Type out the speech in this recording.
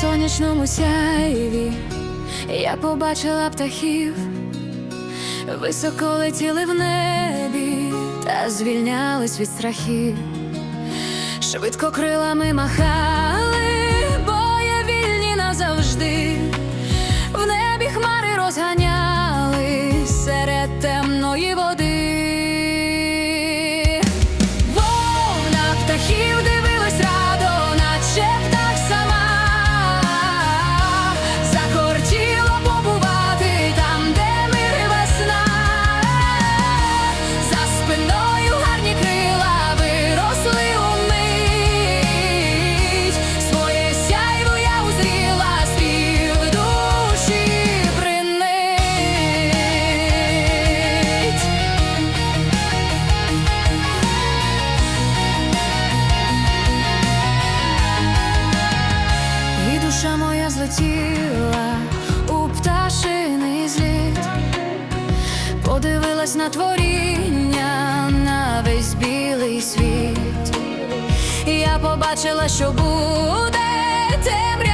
Сонячному сяйві я побачила птахів, високо летіли в небі та звільнялись від страхів, швидко крилами махали, моя злетіла у пташиний зліт, подивилась на творіння, на весь білий світ. Я побачила, що буде темрява.